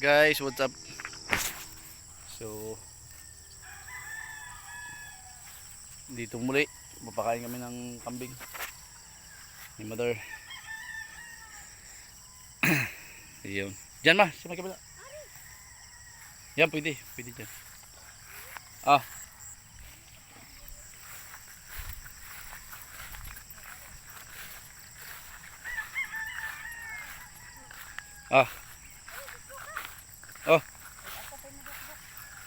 Guys, what's up? So, dito muli, papakain kami ng kambing ni mother. Ayun. Diyan ma, sa may kabila. Yan, pwede. Pwede dyan. Ah. Ah.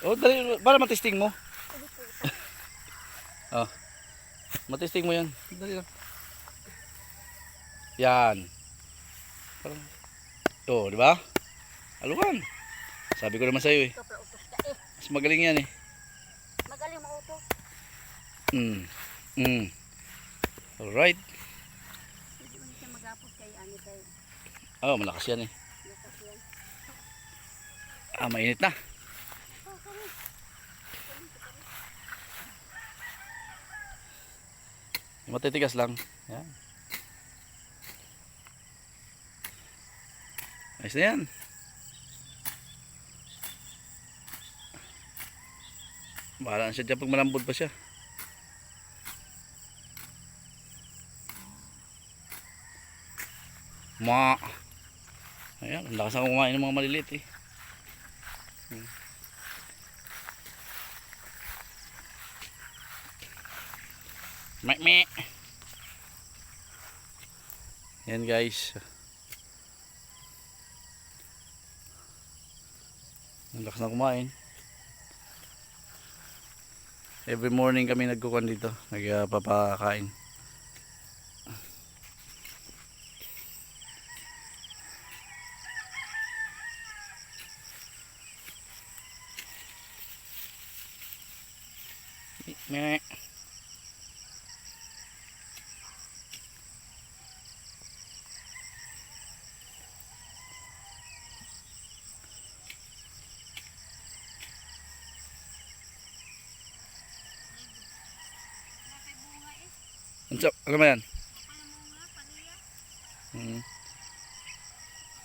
Oh, dali, para matesting mo. oh. Matesting mo yan. Dali lang. Yan. Parang, oh, di ba? Alukan. Sabi ko naman utos ka eh. Mas magaling yan eh. Magaling mo utos. Mm. Mm. Kay ani kay Oh, malakas yan eh. Ah, mainit na. Oh, kami. Matitigas lang. Yan. Ayos na yan. Bahala na siya dyan pag malambot pa siya. Ma. Ayan, ang lakas na kumain ng mga maliliit eh. Hmm. Mek mek. Yan guys. Ang lakas na kumain. Every morning kami nagkukuhan dito. Nagpapakain. Mek. Sa- ano ba yan? Hmm.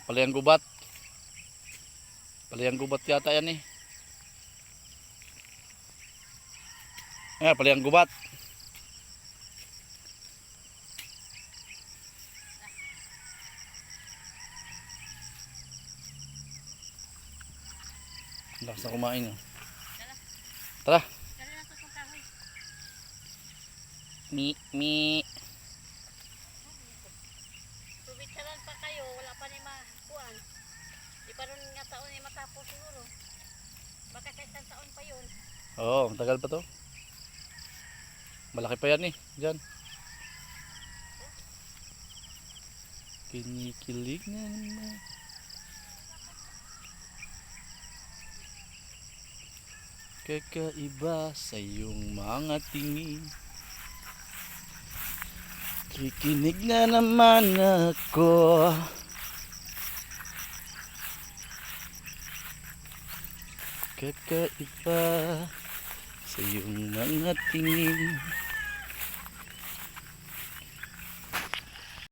Palayang gubat. Palayang gubat yata yan eh. Ah, palayang gubat. Lakas na kumain oh. Tara. Mi, mi. Subitsalan pa kayo, wala pa ni makuan. Di pa ron nga taon ni matapos siguro. Baka sa isang taon pa yun. Oo, oh, tagal pa to. Malaki pa yan eh. Diyan. Kinikilig na naman. Kakaiba sa iyong mga tingin. Kikinig na naman ako. Kakaiba sa iyong mga tingin.